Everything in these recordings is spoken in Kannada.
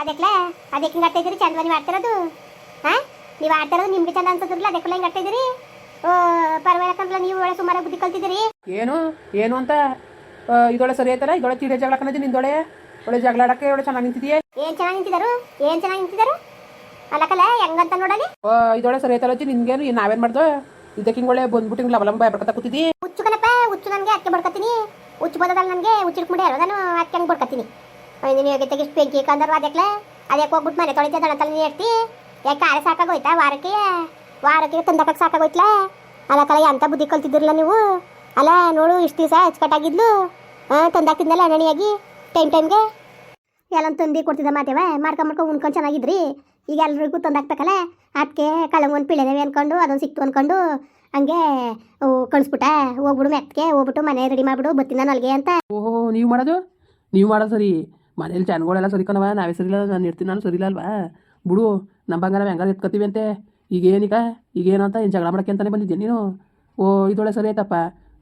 ಅದಕ್ಕೆ ಅದಕ್ಕೆ ಹಿಂಗೆ ಆಡ್ತಾ ಇದ್ದೀರಿ ಚಂದವನಿ ಮಾಡ್ತಿರೋದು. ಹಾ? ನೀವು ಆಡ್ತಾ ಇರೋದು ನಿಮ್ಗೆ ಚಂದ ಅನ್ಸೋದಿಲ್ಲ ಅದಕ್ಕೆಲ್ಲ ಹಿಂಗೆ ಆಡ್ತಾ ಇದ್ದೀರಿ ಪರವಾಗಿಲ್ಲ ನೀವು ಒಳ್ಳೆ ಸುಮಾರು ಬುದ್ಧಿ ಕಲ್ತಿದ್ದೀರಿ. ಏನು? ಏನು ಅಂತ? ಇದೊಳ ಸರಿ ಆಯ್ತಲ್ಲ ಇದೊಳೆ ಚೀಡೆ ಜಗಳ ಕಣದಿ ನಿಂದೊಳೆ ಒಳ್ಳೆ ಜಗಳ ಆಡಕ್ಕೆ ಒಳ್ಳೆ ಚೆನ್ನಾಗಿ ನಿಂತಿದೆಯೇ ಏನ್ ಚೆನ್ನಾಗಿ ನಿಂತಿದಾರು? ಏನ್ ಚೆನ್ನಾಗಿ ನಿಂತಿದಾರು? ಅಲ್ಲಕಲ್ಲ ಹೆಂಗಂತ ನೋಡಲಿ. ಇದೊಳೆ ಸರಿ ಆಯ್ತಲ್ಲ ಅಜ್ಜಿ? ನಿನ್ಗೇನು ಏನ್ ನಾವೇನ್ ಮಾಡ್ದೋ? ಇದಕ್ಕೆ ಹಿಂಗೆ ಒಳ್ಳೆ ಬಂದ್ಬಿಟ್ಟು ಹಿಂಗೆ ಲಬಲಂಬ ಬರ್ಕತ್ತ ಕೂತಿದ್ದಿ ಹುಚ್ಚು ಕಣಪ್ಪ ಹುಚ್ಚು ನನಗೆ ಅಕ್ಕೆ ಬಡ್ಕತ್ತೀನಿ ಹುಚ್ಚು ಬೋದಲ್ಲ ನನಗೆ ಹುಚ್ಚಿಡ್ಕೊಂಡೆ ಮುಡಿ ನಾನು ಅಕ್ಕೆ ಹಂಗೆ ಬಡ್ಕತ್ತೀನಿ ನೀನು ಯೋಗ್ಯತೆಗೆ ಇಷ್ಟು ಬೆಂಕಿ ಕಂದರು ಅದಕ್ಕೆ ಅದಕ್ಕೆ ಹೋಗ್ಬಿಟ್ಟು ಮನೆ ತೊಳಿತ ದಣತಲ್ಲಿ ನೀ ಇರ್ತಿ ಯಾಕೆ ಕಾಳೆ ಸಾಕಾಗೋಯ್ತಾ ವಾರಕ್ಕೆ? ವಾರಕ್ಕೆ ತಂದಕಕ್ಕೆ ಸಾಕಾಗೋಯ್ತಲ್ಲ ಅಲ್ಲ ಕಲ ಎಂತ ಬುದ್ಧಿ ಕಲ್ತಿದ್ದಿರಲ್ಲ ನೀವು? ಅಲ್ಲ, ನೋಡು, ಇಷ್ಟು ದಿವಸ ಅಚ್ಚುಕಟ್ಟಾಗಿದ್ಲು. ಹಾಂ ತಂದಾಕಿದ್ನಲ್ಲ ಅಣಣಿಯಾಗಿ ಟೈಮ್ ಟೈಮ್ಗೆ? ಎಲ್ಲ ತಂದು ಕೊಡ್ತಿದ್ದ ಮಾತೇವ? ಮಾಡ್ಕೊಂಡು ಉಣ್ಕೊಂಡು ಚೆನ್ನಾಗಿದ್ರಿ? ಈಗ ಎಲ್ರಿಗೂ ತಂದಾಕ್ಬೇಕಲ್ಲ ಅದಕ್ಕೆ ಕಳಂಗೊಂದು ಪಿಳೆದೇವೆ ಅಂದ್ಕೊಂಡು ಅದೊಂದು ಸಿಕ್ತು ಅನ್ಕೊಂಡು, ಹಂಗೆ ಕಳಿಸ್ಬಿಟ್ಟ. ಹೋಗ್ಬಿಡು, ಮೆತ್ತಗೆ ಹೋಗ್ಬಿಟ್ಟು ಮನೆ ರೆಡಿ ಮಾಡಿಬಿಡು, ಬತ್ತೀನಿ ನಲ್ಗೆ ಅಂತ. ಓಹೋ, ನೀವು ಮಾಡೋದು? ನೀವು ಮಾಡೋದು ಸರಿ. ಮನೇಲಿ ಜನಗಳೆಲ್ಲ ಸರಿ ಕಣವ ನಾವೇ ಸರಿ ಇಲ್ಲ ನಾನು ಇರ್ತೀನಿ, ನಾನು ಸರಿಲ್ಲ ಅಲ್ವಾ? ಬಿಡು ನಮ್ಮ ಬಂಗಾರ ಹೆಂಗಾರ ಎತ್ಕೊತೀವಿ ಅಂತೆ. ಈಗ ಏನೀಗ ಈಗ ಏನು ಅಂತ ಏನು ಜಗಳ ಮಾಡಕ್ಕೆ ಅಂತಾನೆ ಬಂದಿದ್ದೆ ನೀನು? ಓ ಇದೊಳೆ ಸರಿ ಆಯ್ತಪ್ಪ.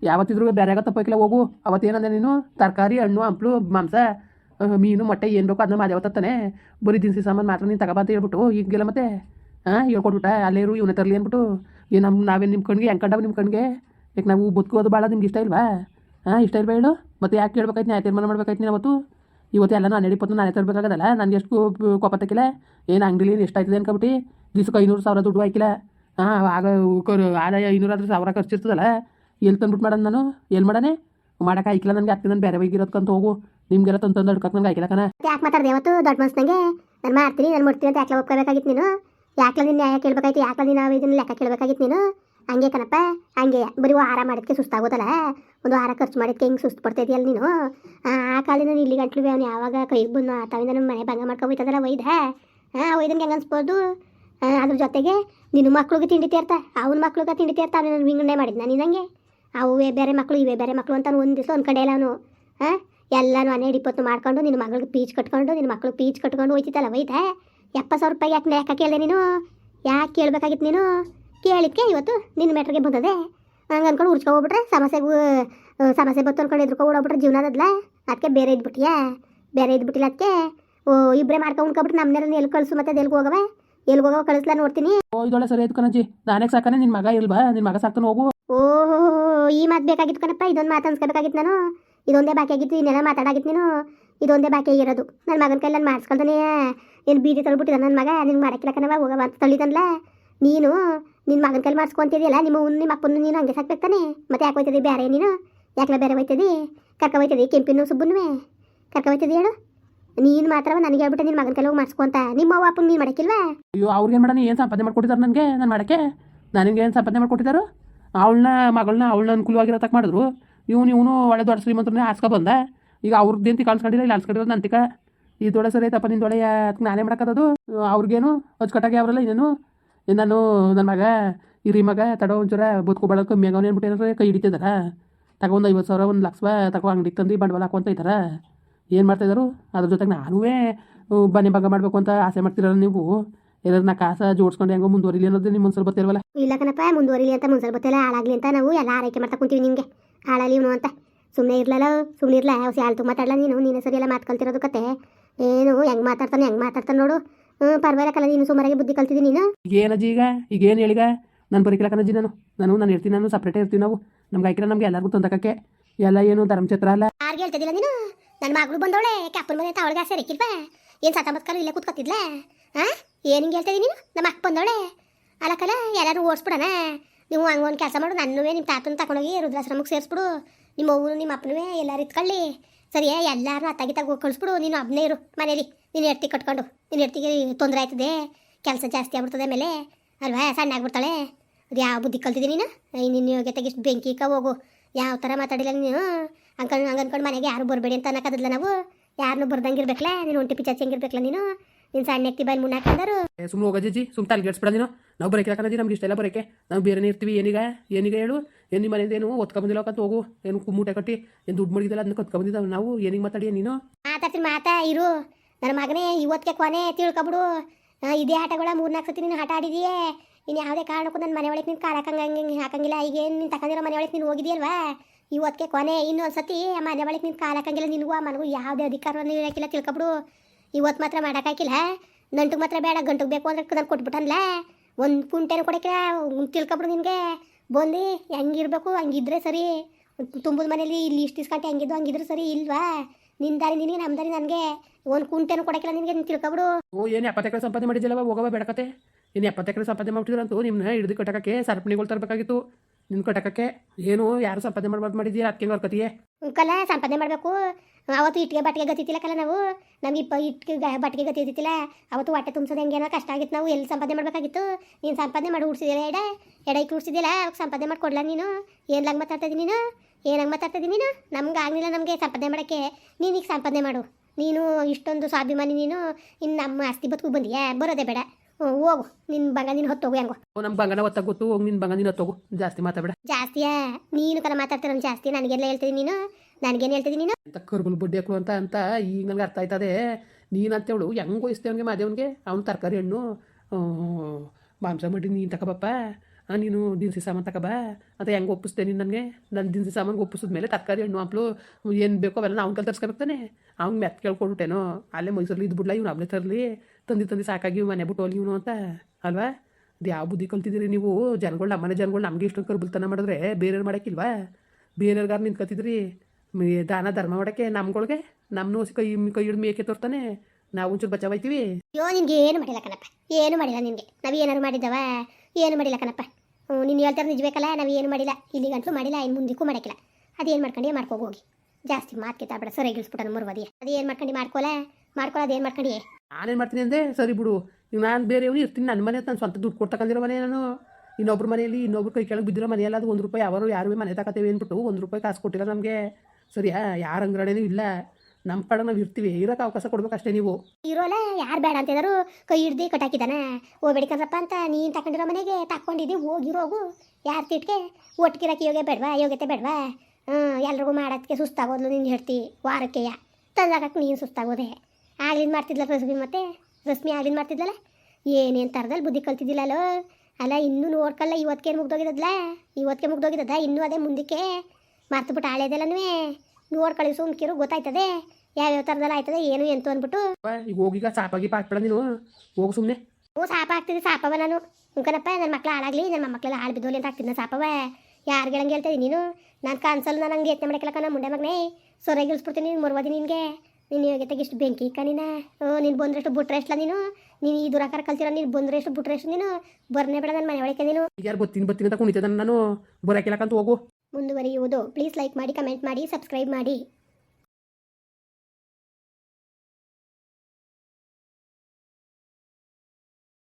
ಯಾವತ್ತಿದ್ರು ಬೇರೆಯಾಗ ತಪ್ಪಕ್ಕಿಲ್ಲ ಹೋಗು. ಅವತ್ತೇನಂದೆ ನೀನು? ತರಕಾರಿ, ಹಣ್ಣು, ಹಂಪ್ಲು, ಮಾಂಸ ಮೀನು, ಮೊಟ್ಟೆ, ಏನು ಬೇಕೋ ಅದನ್ನ ಮಾದೇವತ್ತಾನೆ ಬರೀ ದಿನಸಿ ಸಾಮಾನು ಮಾತ್ರ ನೀನು ತಗೋಬಂತ ಹೇಳ್ಬಿಟ್ಟು ಈಗೆಲ್ಲ ಮತ್ತೆ ಹಾಂ ಹೇಳ್ಕೊಟ್ಬಿಟ್ಟ. ಅಲ್ಲೇ ಇರು, ಇವನೇ ತರಲಿ ಅಂದ್ಬಿಟ್ಟು. ಏನು ನಮ್ಮ ನಾವೇನು ನಿಮ್ಮ ಕಣ್ಗೆ, ಹೆಂಗೆ ಕಂಡವ ನಿಮ್ಮ ಕಣ್ಗೆ? ಯಾಕೆ ನಾವು ಬದುಕೋದು ಭಾಳ ನಿಮ್ಗೆ ಇಷ್ಟ ಇಲ್ವಾ? ಹಾಂ ಇಷ್ಟ ಇಲ್ವಾ ಹೇಳು? ಮತ್ತೆ ಯಾಕೆ ಕೇಳ್ಬೇಕಾಯ್ತು ನಾ ತೀರ್ಮಾನ ಮಾಡ್ಬೇಕಾಯ್ತು ನೀನು ಅವತ್ತು? ಇವತ್ತು ಎಲ್ಲ ನಾನು ನಡಿಪತ್ತು ನಾನೇ ತರಬೇಕಾಗದಲ್ಲ ನನಗೆ ಎಷ್ಟು ಕೋಪ ತಕ್ಕಿಲ್ಲ. ಏನು ಅಂಗಡಿಲಿ ಎಷ್ಟು ಆಯ್ತದೆ ಅನ್ಕೊಬಿಟ್ಟು, ದಿವ್ಸಕ್ಕೆ ಐನೂರು ಸಾವಿರ ದುಡ್ಡು ಹಾಕಿಲ್ಲ. ಹಾಂ, ಆಗ ಆದಾಯ ಐನೂರು ಆದರೆ ಸಾವಿರ ಖರ್ಚಿರ್ತದಲ್ಲ? ಎಲ್ಲಿ ತಂದ್ಬಿಟ್ಟು ಮಾಡೋಣ ನಾನು? ಎಲ್ಲಿ ಮಾಡಾನೆ ಮಾಡಕ್ಕೆ ಆಯ್ಕಿಲ್ಲ ನನಗೆ ಅತ್ತೆ ನಾನು ಬೇರೆ ಬೈಗಿರೋದ್ಕಂತ ಹೋಗು. ನಿಮ್ಗೆಲ್ಲ ತಂದು ತಂದು ಅಡ್ಕಕ್ಕೆ ನಂಗೆ ಆಯ್ಕಿಲ್ಲ ಕಣ. ಯಾಕೆ ಮಾತಾಡ್ದೆ ಇವತ್ತು? ದೊಡ್ಡ ಮನ್ಸ್ನಂಗೆ. ನಾನು ಮಾಡ್ತೀನಿ ನಾನು ಮಾಡ್ತೀನಿ ಅಂತ ಯಾಕೆ ಒಪ್ಕೋಬೇಕಾಗಿತ್ತು ನೀನು? ಯಾಕೆ ನೀನು ನ್ಯಾಯ ಕೇಳಬೇಕಾಯ್ತು? ಯಾಕೆ ನೀನು ಇದನ್ನ ಲೆಕ್ಕ ಕೇಳಬೇಕಾಗಿತ್ತು ನೀನು? ಹಂಗೆ ಕಣಪ್ಪ ಹಂಗೆ ಬರೀ ವಾರ ಮಾಡೋದಕ್ಕೆ ಸುಸ್ತಾಗೋದಲ್ಲ ಒಂದು ವಾರ ಖರ್ಚು ಮಾಡೋದಕ್ಕೆ ಹಿಂಗೆ ಸುಸ್ತು ಪಡ್ತಾ ಇದೆಯಲ್ಲ ನೀನು? ಆ ಕಾಲಿನ ಇಲ್ಲಿ ಗಂಟ್ಲು ಅವ್ನು ಯಾವಾಗ ಕೈಗೆ ಬಂದು ತಾವಿಂದ ನಮ್ಮ ಮನೆ ಭಂಗ ಮಾಡ್ಕೊಬೋಯ್ತದಲ್ಲ ಒಯ್ದ? ಹಾಂ ಒಯ್ದಂಗೆ ಹೆಂಗೆ ಅನ್ಸ್ಬೋದು? ಆ, ಅದ್ರ ಜೊತೆಗೆ ನಿನ್ನ ಮಕ್ಳಿಗೆ ತಿಂಡಿ ತೀರ್ತ ಅವನ ಮಕ್ಳಿಗೆ ತಿಂಡಿ ತೀರ್ತ ಅವನು ವಿಂಗಡಣೆ ಮಾಡಿದ್ನ ನೀನಂಗೆ ಅವೇ ಬೇರೆ ಮಕ್ಕಳು ಇವೇ ಬೇರೆ ಮಕ್ಕಳು ಅಂತ ಒಂದು ದಿವಸ ಅನ್ಕೊಂಡೆ ಇಲ್ಲ ಅವನು. ಹಾಂ ಎಲ್ಲನೂ ಹನ್ನೆರಡು ಇಪ್ಪತ್ತು ಮಾಡ್ಕೊಂಡು ನಿನ್ನ ಮಗಳಿಗೆ ಪೀಚ್ ಕಟ್ಕೊಂಡು ನಿನ್ನ ಮಕ್ಳು ಪೀಚ್ ಕಟ್ಕೊಂಡು ಹೋಯ್ತಿತ್ತಲ್ಲ ಒಯ್ದ? ಎಪ್ಪತ್ತು ಸಾವಿರ ರೂಪಾಯಿ ಯಾಕೆ ಯಾಕೆ ಕೇಳಿದೆ ನೀನು? ಯಾಕೆ ಕೇಳಬೇಕಾಗಿತ್ತು ನೀನು? ಕೇಳಿದ್ಕೆ ಇವತ್ತು ನಿನ್ನ ಮೆಟ್ರಿಗೆ ಬಂದದೆ. ಹಂಗೆ ಅನ್ಕೊಂಡು ಉರ್ಸ್ಕೊ ಹೋಗ್ಬಿಟ್ರೆ ಸಮಸ್ಯೆಗೂ ಸಮಸ್ಯೆ ಬತ್ತು ಅನ್ಕೊಂಡು ಹೋಗ್ಬಿಟ್ರ ಓಡೋಗ್ಬಿಟ್ರೆ ಜೀವನ ಅದಲ್ಲ ಅದಕ್ಕೆ ಬೇರೆ ಇದ್ಬಿಟ್ಟಿಯಾ? ಬೇರೆ ಇದ್ಬಿಟ್ಟಿಲ್ಲ ಅದಕ್ಕೆ ಓ ಇಬ್ಬರೇ ಮಾಡ್ಕೊಂಡು ಉಣ್ಕೊಬಿಟ್ಟು ನಮ್ಮನೆಲ್ಲ ಎಲ್ಲಿ ಕಳಿಸು ಮತ್ತೆ ಎಲ್ಗೆ ಹೋಗವೆ? ಎಲ್ಲಿ ಹೋಗವ ಕಳಿಸ್ಲಾ ನೋಡ್ತೀನಿ. ಓ ಇದೊಳ್ಳೆ ಸರಿ ಆಯ್ತು ಕಣಜ್ಜಿ. ನಾನೇ ಸಾಕನೆ ನಿನ್ನ ಮಗ ಇಲ್ವಾ? ನಿನ್ನ ಮಗ ಸಾಕ್ತಾನೆ ಹೋಗು. ಓಹೋ ಈ ಮಾತು ಬೇಕಾಗಿತ್ತು ಕಣಪ್ಪ. ಇದೊಂದು ಮಾತು ಅನ್ಸ್ಕೋಬೇಕಾಗಿತ್ತು ನಾನು. ಇದೊಂದೇ ಬಾಕಿ ಆಗಿತ್ತು ಇನ್ನೆಲ್ಲ ಮಾತಾಡಾಗಿತ್ತು ನೀನು. ಇದೊಂದೇ ಬಾಕಿ ಆಗಿರೋದು. ನನ್ನ ಮಗನ ಕೈಲಿ ನಾನು ಮಾಡಿಸ್ಕೊಳ್ತಾನೆ. ಏನು ಬೀದಿ ತಳ್ಬಿಟ್ಟಿದ ನನ್ನ ಮಗ. ನಿನ್ಗೆ ಮಾಡಕ್ಕಿಲ್ಲ ಕಣವ ಹೋಗವ ಅಂತ ತಳ್ಳಿದನ್ಲ. ನೀನು ನಿನ್ನ ಮಗನ ಕೈಲಿ ಮಾಡಿಸ್ಕೊಂತಿದೆಯಲ್ಲ ನಿಮ್ಮ ನಿಮ್ಮ ಅಪ್ಪನ ನೀನು ಹಂಗೆ ಸಾಕ್ಬೇಕು ತಾನೆ? ಮತ್ತೆ ಯಾಕೆ ಹೋಯ್ತದೆ ಬೇರೆ ನೀನು? ಯಾಕೆ ಬೇರೆ ಹೋಯ್ತದೆ? ಕರ್ಕ ಹೋಯ್ತದೆ ಕೆಂಪಿನ ಸುಬ್ಬನ್ನುವೆ? ಕರ್ಕ ಹೋಯ್ತದೆ ಹೇಳು. ನೀನು ಮಾತ್ರ ನನಗೆ ಹೇಳ್ಬಿಟ್ಟು ನಿನ್ನ ಮಗನ ಕೈಲಿ ಮಾಡಿಸ್ಕೊಂತ ನಿಮ್ಮ ಅವ್ವ ಅಪ್ಪನ ನೀನು ಮಾಡಕ್ಕಿಲ್ವಾ? ಅಯ್ಯೋ ಅವ್ರಿಗೇನು ಮಾಡೋಣ? ಏನು ಸಂಪಾದನೆ ಮಾಡ್ಕೊಟ್ಟಿದ್ದಾರೆ ನನಗೆ, ನಾನು ಮಾಡಕ್ಕೆ? ನನಗೆ ಏನು ಸಂಪಾದನೆ ಮಾಡ್ಕೊಟ್ಟಿದ್ದಾರೆ ಅವಳನ್ನ, ಮಗಳನ್ನ ಅವಳನ್ನ ಅನುಕೂಲವಾಗಿರೋ ತಕ್ಕ ಮಾಡಿದ್ರು. ಇವನು ಇವನು ಒಳ್ಳೆ ದೊಡ್ಡ ಶ್ರೀಮಂತರನ್ನೇ ಹಾಸ್ಕೊ ಬಂದ. ಈಗ ಅವ್ರದ್ದೇಂತಿ ಕಳ್ಸ್ಕೊಂಡಿಲ್ಲ ಇಲ್ಲಿ ಅನ್ಸ್ಕೊಂಡಿರೋದು ನಂತಿಕ. ಈ ದೊಡ್ಡ ಸರಿ ಐತಪ್ಪ ನಿನ್ನ ಅದಕ್ಕೆ ನಾನೇ ಮಾಡೋಕ್ಕದು ಅವ್ರಿಗೇನು ಅಚ್ಚುಕಟ್ಟಾಗಿ ಅವರಲ್ಲ ಇನ್ನೇನು? ಇನ್ನು ನಾನು ನನ್ನ ಮಗ ಇರಿ ಮಗ, ತಡೋ ಒಂಚೂರ ಬದುಕೋಬೇಡ ಕಮ್ಮಿ ಆಗವನು ಏನ್ಬಿಟ್ಟು ಏನಾರ ಕೈ ಹಿಡಿತಿದಾರ. ತಗೊಂಡು ಐವತ್ತು ಸಾವಿರ, ಒಂದು ಲಕ್ಷ, ತಗೋ ಅಂಗಡಿ ತಂದು ಬಂಡವಾಳ ಹಾಕೊಂತ ಇದ್ದಾರ ಏನು ಮಾಡ್ತಾಯಿದ್ರು ಅದ್ರ ಜೊತೆಗೆ ನಾನೂ ಬನ್ನಿ ಭಾಗ ಮಾಡಬೇಕು ಅಂತ ಆಸೆ ಮಾಡ್ತಿರಲ್ಲ ನೀವು? ಎಲ್ಲರೂ ನಾ ಕಾಸ ಜೋಡಿಸ್ಕೊಂಡು ಹೆಂಗೋ ಮುಂದುವರಿಲಿ ಅನ್ನೋದು ನಿಮ್ಮ ಮನ್ಸಲ್ಲಿ ಬರ್ತಿರಲ್ಲ ಇಲ್ಲ ಕಣಪ್ಪ, ಮುಂದುವರಿಲಿ ಅಂತ ಮುನ್ಸಲ್ ಬರ್ತಿಲ್ಲ. ಹಾಳಾಗ್ಲಿ ಅಂತ ನಾವು ಎಲ್ಲ ಆರೈಕೆ ಮಾಡ್ತಾ ಕುಂತೀವಿ ನಿಮಗೆ ಹಾಳಾಗಲಿ ಇವನು ಅಂತ. ಸುಮ್ಮನೆ ಇರ್ಲಲ್ಲ ಸುಮ್ಮನೆ ಇರ್ಲ. ಹೊಸ ತುಂಬ ಮಾತಾಡಲ್ಲ ನೀನು? ನೀನು ಸರಿ ಎಲ್ಲ ಮಾತು ಕಲ್ತಿರೋದು ಕತೆ. ಏನು, ಹೆಂಗೆ ಮಾತಾಡ್ತಾನೆ ಹೆಂಗೆ ಮಾತಾಡ್ತಾನೆ ನೋಡು. ಹ್ಞೂ ಪರವಾಗಿಲ್ಲ ನೀನು ಸುಮಾರಾಗಿ ಬುದ್ಧಿ ಕಲ್ತಿದ್ದೀನಿ ನೀನು. ಈಗ ಏನಜ್ಜಿ ಈಗ? ಈಗ ಏನು ಹೇಳಿಗ? ನಾನು ಬರೀಕಿಲ್ಲ ಕಣಜ್ಜಿ ನಾನು. ನಾನು ನಾನು ಇರ್ತೀನಿ ನಾನು ಸಪ್ರೇಟೇ ಇರ್ತೀನಿ ನಾವು. ನಮ್ಗೆ ಆಯ್ಕಿಲ್ಲ ನಮ್ಗೆ ಎಲ್ಲರಿಗೂ ತಂದಕಕ್ಕೆ. ಎಲ್ಲ ಏನು ಧರ್ಮಛತ್ರ ಅಲ್ಲ. ಯಾರಿಗೆ ಹೇಳ್ತಿದ್ದಿಲ್ಲ ನೀನು? ನನ್ನ ಮಗಳು ಬಂದವಳೆ ಕ್ಯಾಪನ್ ಮನೆ ಅವಳಿಗೆ ಆಸೆ ರೆಕ್ಕಿಲ್ವ ಏನು ಸತಮತ್ಕಾರ ಇಲ್ಲೇ ಕೂತ್ಕೊತಿದ್ಲ? ಹಾಂ ಏನು ಹಿಂಗೆ ಹೇಳ್ತಿದ್ದೀನಿ ನೀನು? ನಮ್ಮ ಅಕ್ಕ ಬಂದವಳೆ. ಅಲ್ಲಕ್ಕಲ್ಲ ಎಲ್ಲರೂ ಓಡಿಸ್ಬಿಡಣ. ನೀವು ಹಂಗೆ ಒಂದು ಕೆಲಸ ಮಾಡು ನನ್ನೂ ನಿಮ್ಮ ತಾತನ ತಗೊಂಡೋಗಿ ರುದ್ರಾಶ್ರಮಕ್ಕೆ ಸೇರಿಸ್ಬಿಡು. ನಿಮ್ಮ ಅವ್ವನು ನಿಮ್ಮ ಅಪ್ಪನೂ ಎಲ್ಲರೂ ಇತ್ಕೊಳ್ಳಿ ಸರಿಯಾ? ಎಲ್ಲರೂ ಅತ್ತಾಗಿತ್ತಾಗ ತಗೋ ಕಳಿಸ್ಬಿಡು. ನೀನು ಒಬ್ಬನೇ ಇರು ಮನೇಲಿ. ನೀನು ಎಟ್ಟಿ ಕಟ್ಕೊಂಡು ನೀನು ಎಟ್ಟಿಗೆ ತೊಂದರೆ ಆಯ್ತದೆ ಕೆಲಸ ಜಾಸ್ತಿ ಆಗ್ಬಿಡ್ತದೆ ಮೇಲೆ ಅಲ್ವಾ ಸಣ್ಣ ಆಗ್ಬಿಡ್ತಾಳೆ. ಅದು ಯಾವ ಬುದ್ಧಿ ಕಲ್ತಿದ್ದೀನಿ ನೀನು? ನಿನ್ನ ಯೋಗ್ಯತೆಗೆ ಇಷ್ಟು ಬೆಂಕಿ ಕ ಹೋಗು. ಯಾವ ಥರ ಮಾತಾಡಿಲ್ಲ ನೀನು? ಅಂಕಲ್ ಹಂಗೆ ಅಂದ್ಕೊಂಡು ಮನೆಗೆ ಯಾರು ಬರಬೇಡಿ ಅಂತ ಅನ್ನಕ್ಕದಿಲ್ಲ ನಾವು? ಯಾರನ್ನೂ ಬರ್ದಂಗೆ ಇರ್ಬೇಕಲ್ಲ? ನೀನು ಒಂಟಿ ಪಿಚಾಚಿ ಹೆಂಗಿರ್ಬೇಕಲ್ಲ ನೀನು? ನಿನ್ನ ಸಣ್ಣ ಎತ್ತಿ ಬಂದು ಮುನ್ನ ಹಾಕೊಂಡರು ಸುಮ್ಮನೆ ಹೋಗಜ್ಜಿ ಸುಮ್ಮನೆ ತಲೆಗೆಡ್ಸ್ಬೇಡ ನೀನು. ನಾವು ಬರೋಕೆ ಯಾಕಂದ್ರೆ ನಮ್ಗೆ ಇಷ್ಟೆಲ್ಲ ಬರೋಕೆ. ನಾವು ಬೇರೆನೇ ಇರ್ತೀವಿ ಏನೀಗ? ಏನೀಗ ಹೇಳು? ಏನು ನಿಮ್ಮ ಮನೆಯಿಂದ ಏನು ಒತ್ಕೊಂಬಂದಿಲ್ಲ ಅಂತ ಹೋಗು. ಏನು ಮೂಟೆ ಕಟ್ಟಿ ಏನು ದುಡ್ಡು ಮಡಿದಿಲ್ಲ ಅದನ್ನ ಕತ್ಕೊಂಡ್ಬಂದಿದ್ದಾವೆ ನಾವು? ಏನಿಗೆ ಮಾತಾಡಿ ನೀನು? ಮಾತಾಡ್ತೀನಿ ಮಾತಾ ಇರು. ನನ್ನ ಮಗನೇ ಇವತ್ತಿಗೆ ಕೊನೆ ತಿಳ್ಕೊಬಿಡು. ಇದೇ ಆಟಗಳ ಮೂರ್ನಾಲ್ಕು ಸತಿ ನೀನು ಆಟ ಆಡಿದೀಯೇ ಇನ್ನು ಯಾವುದೇ ಕಾರಣಕ್ಕೂ ನನ್ನ ಮನೆ ಒಳಗೆ ನೀನು ಹಂಗೆ ಹಿಂಗೆ ಹಾಕಂಗಿಲ್ಲ. ಈಗ ಏನು ನೀನು ತಗೊಂಡಿರೋ ಮನೆ ಒಳಗೆ ನೀನು ಹೋಗಿದೆಯಲ್ವಾ ಇವತ್ತಿಗೆ ಕೊನೆ ಇನ್ನೊಂದು ಸತಿ ಮನೆ ಒಳಗೆ ನೀನು ಕಾಲು ಹಾಕಂಗಿಲ್ಲ ನಿನಗೂ, ಆ ಮನೆಗೂ ಯಾವುದೇ ಅಧಿಕಾರವನ್ನು ಇರೋಕ್ಕಿಲ್ಲ ತಿಳ್ಕೊಬಿಡು. ಇವತ್ತು ಮಾತ್ರ ಮಾಡೋಕ್ಕಾಗಿಲ್ಲ ನಂಟಿಗೆ ಮಾತ್ರ ಬೇಡ, ಗಂಟಿಗೆ ಬೇಕು ಅಂದ್ರೆ ನಾನು ಕೊಟ್ಬಿಟ್ಟನ್ಲ? ಒಂದು ಪುಂಟೇನು ಕೊಡೋಕ್ಕಿಲ್ಲ ತಿಳ್ಕೊಬಿಡು ನಿನಗೆ. ಬಂದು ಹೆಂಗಿರ್ಬೇಕು, ಹಂಗಿದ್ರೆ ಸರಿ. ತುಂಬದ ಮನೇಲಿ ಇಲ್ಲಿ ಇಷ್ಟು ಇಸ್ಕಂಟೆ ಹೆಂಗಿದ್ದು ಹಂಗಿದ್ರೆ ಸರಿ ಇಲ್ವಾ? ನಿನ್ನ ದಾರಿ ನಿನಗೆ ನಮ್ಮ ದಾರಿ ನನಗೆ. ಒಂದು ಕುಂಟೆನೂ ಕೊಡಕಿಲ್ಲ ನಿನಗೆ ನೀನು ತಿಳ್ಕೊಬಿಡು. ಓ ಏನು ಎಪ್ಪತ್ತು ಎಕರೆ ಸಂಪಾದನೆ ಮಾಡಿದ್ದಿಲ್ಲವ ಹೋಗವ ಬೇಡಕತೆ ನೀನು ಎಪ್ಪತ್ತು ಎಕರೆ ಸಂಪಾದನೆ ಮಾಡ್ತಿದ್ರಂತೂ ನಿಮ್ಮನ್ನ ಹಿಡಿದು ಕಟಕಕ್ಕೆ ಸರ್ಪಣಿಗಳು ತರಬೇಕಾಗಿತ್ತು. ನಿನ್ನ ಕಟಕಕ್ಕೆ ಏನು ಯಾರು ಸಂಪಾದನೆ ಮಾಡ್ಬಾರ್ದು ಮಾಡಿದ್ದೀರಾ ಅದಕ್ಕೆ ಬರ್ಕತಿಯೇ ಉಂಕಲ್ಲ ಸಂಪಾದನೆ ಮಾಡಬೇಕು. ಅವತ್ತು ಇಟ್ಟಿಗೆ ಬಟ್ಟಿಗೆ ಗತಿತಿಲ್ಲ ಕಲ ನಾವು. ನಮ್ಗೆ ಇಪ್ಪ ಇಟ್ಟಿಗೆ ಬಟ್ಟಿಗೆ ಗತಿ ಅವತ್ತು ಹೊಟ್ಟೆ ತುಂಬಿಸೋದು ಹೆಂಗೇನೋ ಕಷ್ಟ ಆಗಿತ್ತು ನಾವು. ಎಲ್ಲಿ ಸಂಪಾದನೆ ಮಾಡಬೇಕಾಗಿತ್ತು? ನೀನು ಸಂಪಾದನೆ ಮಾಡಿ ಉಡ್ಸಿದಿಲ್ಲ ಎಡ? ಎಡೈಕ್ ಉಡ್ಸಿದಿಲ್ಲ ಅವಾಗ ಸಂಪಾದನೆ ಮಾಡಿ ಕೊಡ್ಲಾ ನೀನು? ಏನ್ಲಾಗ ಮಾತಾಡ್ತಾ ಇದ್ದೀನಿ ನೀನು? ಏನಂಗೆ ಮಾತಾಡ್ತಾ ಇದ್ದೀನಿ ನೀನು? ನಮ್ಗೆ ಆಗಲಿಲ್ಲ ನಮಗೆ ಸಂಪಾದನೆ ಮಾಡೋಕ್ಕೆ. ನೀನು ಸಂಪಾದನೆ ಮಾಡು. ನೀನು ಇಷ್ಟೊಂದು ಸ್ವಾಭಿಮಾನಿ ನೀನು. ಇನ್ನು ನಮ್ಮ ಆಸ್ತಿ ಬದುಕು ಬಂದಿಯಾ? ಬರೋದೇ ಬೇಡ. ಹೋಗು. ನಿನ್ನ ಬಂಗ ನೀನು ಹೊತ್ತೋಗು ಹೆಂಗೋ ಓ ನಮ್ಮ ಬಂಗನ ಒತ್ತಾಗ ಗೊತ್ತು ಹೋಗಿ ನಿನ್ನ ಬಂಗ ನೀನು ಹೊತ್ತೋಗು ಜಾಸ್ತಿ ಮಾತಾಡ ಜಾಸ್ತಿಯಾ ನೀನು ಕರ ಮಾತಾಡ್ತಾರ ಜಾಸ್ತಿ. ನನಗೆಲ್ಲ ಹೇಳ್ತೀನಿ ನೀನು. ನನಗೇನು ಹೇಳ್ತೀನಿ ನೀನು? ಅಂತ ಕರ್ಬಲ್ ಬಡ್ಡಿ ಹಾಕು ಅಂತ ಅಂತ ಈಗ ನನಗೆ ಅರ್ಥ ಆಯ್ತದೆ. ನೀನಂತೇಳು ಹೆಂಗೆ ಹೋಯಿಸ್ತೆ ಅವ್ನಿಗೆ ಮಾದೇವನಿಗೆ. ಅವ್ನು ತರಕಾರಿ ಹಣ್ಣು ಮಾಂಸ ಮಾಡಿ ನೀನು ತಗೋಬಪ್ಪ ನೀನು ದಿನಸಿ ಸಾಮಾನು ತಗೋಬಾ ಅಂತ ಹೆಂಗೆ ಒಪ್ಪಿಸ್ತೇನೆ ನೀನು ನನಗೆ? ನನ್ನ ದಿನಸಿ ಸಾಮಾನು ಒಪ್ಪಿಸಿದ ಮೇಲೆ ತರಕಾರಿ ಹಣ್ಣು ಹಂಪ್ಲು ಏನು ಬೇಕೋ ಅವೆಲ್ಲ ನಾವು ಕಲ್ ತರ್ಸ್ಕೊಬೇಕು ಅವ್ನಿಗೆ ಮೆತ್ತ ಮೆತ್ ಕೇಳ್ಕೊಟ್ಬಿಟ್ಟೇನೋ ಅಲ್ಲೇ ಮೈಸೂರಲ್ಲಿ ಇದ್ಬಿಡ್ಲ ಇವ್ನು ಹಬ್ಳೆ ತರಲಿ. ತಂದು ತಂದು ಸಾಕಾಗಿ ಮನೆ ಬಿಟ್ಟು ಹೋಗ್ಲಿ ಇವನು ಅಂತ. ಅಲ್ವಾ? ಅದು ಯಾವ ಬುದ್ಧಿ ಕಲ್ತಿದ್ದೀರಿ ನೀವು? ಜನಗಳು ನಮ್ಮನೆ ಜನಗಳು ನಮಗೆ ಇಷ್ಟೊಂದು ಕರ್ಬುಲ್ತನ ಮಾಡಿದ್ರೆ ಬೇರೆಯವ್ರು ಮಾಡೋಕ್ಕಿಲ್ವಾ? ಬೇರೆಯವ್ರಿಗಾರು ನಿಂತ್ಕೊತಿದ್ರಿ ದಾನ ಧರ್ಮ ಮಾಡೋಕ್ಕೆ ನಮ್ಗಳಿಗೆ ನಮ್ಮನ್ನು ಕೈ ಕೈ ಹಿಡಿದು ಮೇಕೆ ತೋರ್ತಾನೆ. ನಾವು ಒಂಚೂರು ಬಚಾವಾಯ್ತೀವಿ ಅಯ್ಯೋ, ನಿನ್ಗೆ ಏನು ಮಾಡಿಲ್ಲ ಕಣಪ್ಪ. ಏನು ಮಾಡಿಲ್ಲ ನಿಮಗೆ ನಾವು ಏನಾರು ಮಾಡಿದ್ದವ? ಏನು ಮಾಡಿಲ್ಲ ಕಣಪ್ಪ. ನೀನು ಹೇಳ್ತಾರೆ ನಿಜಬೇಕಲ್ಲ? ನಾವು ಏನು ಮಾಡಿಲ್ಲ. ಇಲ್ಲಿ ಗಂಟಲು ಮಾಡಿಲ್ಲ ಇನ್ನು ಮುಂದಕ್ಕೂ ಮಾಡೋಕ್ಕಿಲ್ಲ. ಅದೇನು ಮಾಡ್ಕೊಂಡು ಮಾಡ್ಕೋ ಹೋಗಿ. ಜಾಸ್ತಿ ಮಾತು ಕಿತ್ತಾಡ್ಬೇಡ ಸರಿ ಗಿಳಿಸ್ಬಿಟ್ಟು ಮುರ್ವದಿಯ. ಅದೇನು ಮಾಡ್ಕೊಂಡು ಮಾಡ್ಕೊಲ್ಲ ಮಾಡ್ಕೊಳ್ಳೋದು ಏನು ಮಾಡ್ಕೊಂಡು? ನಾನೇನು ಮಾಡ್ತೀನಿ ಅಂದೆ ಸರಿ ಬಿಡು ಈಗ ನಾನು ಬೇರೆಯವ್ನು ಇರ್ತೀನಿ ನನ್ನ ಮನೆ ನಾನು ಸ್ವಂತ ದುಡ್ಡು ಕೊಡ್ತಕ್ಕಂದಿರೋ ಮನೆ ನಾನು. ಇನ್ನೊಬ್ರ ಮನೆಯಲ್ಲಿ ಇನ್ನೊಬ್ರು ಕೈ ಕೆಳಗೆ ಬಿದ್ದಿರೋ ಮನೆಯಲ್ಲ, ಅದು ಒಂದು ರೂಪಾಯಿ ಯಾರು ಯಾರು ಮನೆ ತಗೋತೇವೆ ಅಂದ್ಬಿಟ್ಟು ಒಂದು ರೂಪಾಯಿ ಕಾಸು ಕೊಟ್ಟಿಲ್ಲ ನಮಗೆ. ಸರಿಯಾ ಯಾರ ಅಂಗಡಿನೂ ಇಲ್ಲ. ನಮ್ಮ ಕಡೆ ನಾವು ಇರ್ತೀವಿ, ಇರೋಕೆ ಅವಕಾಶ ಕೊಡ್ಬೇಕಷ್ಟೇ ನೀವು. ಇರೋಲ್ಲ, ಯಾರು ಬೇಡ ಅಂತಿದ್ರು ಕೈ ಹಿಡ್ದು ಕಟ್ಟಾಕಿದಾನ ಹೋಗ್ಬೇಡಿಕಂದ್ರಪ್ಪ ಅಂತ ನೀನು ತಗೊಂಡಿರೋ ಮನೆಗೆ ತಕ್ಕೊಂಡಿದ್ದಿ ಹೋಗಿರೋಗು ಯಾರು ತಿಟ್ಕೆ ಒಟ್ಟಿಗಿರಕ್ಕೆ ಯೋಗ್ಯ ಬೇಡವಾ, ಯೋಗ್ಯತೆ ಬೇಡವಾ? ಹ್ಞೂ ಎಲ್ರಿಗೂ ಮಾಡೋದಕ್ಕೆ ಸುಸ್ತಾಗೋದ್ಲು ನಿನ್ನ ಹೇಳ್ತಿ ವಾರಕ್ಕೆಯ. ತಂದಾಗಕ್ಕೆ ನೀನು ಸುಸ್ತಾಗೋದೆ. ಆಗ್ಲಿಂದ ಮಾಡ್ತಿದ್ಲ ರಶ್ಮಿ ಮತ್ತೆ? ರಶ್ಮಿ ಆಗ್ಲಿಂದ ಮಾಡ್ತಿದ್ಲಲ್ಲ? ಏನೇನು ಥರದಲ್ಲಿ ಬುದ್ಧಿ ಕಲ್ತಿದ್ದಿಲ್ಲಲ್ಲೋ ಅಲ್ಲ ಇನ್ನೂ ನೋಡ್ಕಲ್ಲ ಇವತ್ತಿಗೆ ಮುಗ್ದೋಗಿದ್ದಲ್ಲ ಇವತ್ತಿಗೆ ಮುಗ್ದೋಗಿದ್ದದ ಇನ್ನೂ ಅದೇ ಮುಂದಕ್ಕೆ? ಮರ್ತುಬಿಟ್ಟು ಆಳೆದೆಲ್ಲನೂ ನೋಡ್ಕೊಳ್ಳಿ ಸುಮ್ಕಿರು ಗೊತ್ತಾಯ್ತದೆ? ಯಾವ್ಯಾವ ಥರದಲ್ಲಿ ಆಯ್ತದೆ ಏನು ಎಂತು ಅಂದ್ಬಿಟ್ಟು? ಈಗ ಹೋಗೀಗ ಸಾಪಾಗಿ ಪಾಕ್ಬಿಡ ನೀನು. ಹೋಗು ಸುಮ್ಮನೆ ಹ್ಞೂ ಸಾಪ ಹಾಕ್ತಿದ್ದೆ ಸಾಪವ ನಾನು. ಉಂಕನಪ್ಪ ನನ್ನ ಮಕ್ಳು ಹಾಳಾಗ್ಲಿ ನನ್ನ ಮಕ್ಕಳೆಲ್ಲ ಹಾಳು ಬಿದ್ದೋಲಿ ಅಂತ ಹಾಕ್ತಿದ್ದೆ ಸಾಪವ ಯಾರು ಹಂಗೆ ಹೇಳ್ತಾ ಇದ್ದೀನಿ ನೀನು? ನಾನು ಕಾನ್ಸಲ್ ನಾನು ಹಂಗೆ ಯತ್ನೆ ಮಾಡಕ್ಕಿಲ್ಲ ನಮ್ಮ ಮುಂಡೆ ಮಗನೇ. ಸೊರಗಿ ಇಳಿಸ್ಬಿಡ್ತೀನಿ ನೀನು ಮರ್ವದಿ ನಿನಗೆ. ನೀನು ಇವಾಗ ಎಷ್ಟು ಬೆಂಕಿ ಕಣಿನ ನೀನು? ಬಂದ್ರೆಷ್ಟು ಬಿಟ್ರೆ ಎಷ್ಟಲ್ಲ ನೀನು? ನೀನು ಈ ದುರಾಕಾರ ಕಲ್ತಿರ ನೀನು ಬಂದ್ರೆ ಎಷ್ಟು ಬಿಟ್ರೆ ಎಷ್ಟು ನೀನು? ಬರ್ನೇ ಬೇಡ ನನ್ನ ಮನೆ ಒಳಗೆ ನೀನು. ಯಾರು ಗೊತ್ತಿನ ಬರ್ತೀನಿ ಅಂತ ಕುಣಿತದ ನಾನು. ಬರೋಕಿಲ್ಲಕ್ಕಂತ ಹೋಗು. ಮುಂದುವರಿಯುವುದು. ಪ್ಲೀಸ್ ಲೈಕ್ ಮಾಡಿ ಕಮೆಂಟ್ ಮಾಡಿ ಸಬ್ಸ್ಕ್ರೈಬ್ ಮಾಡಿ.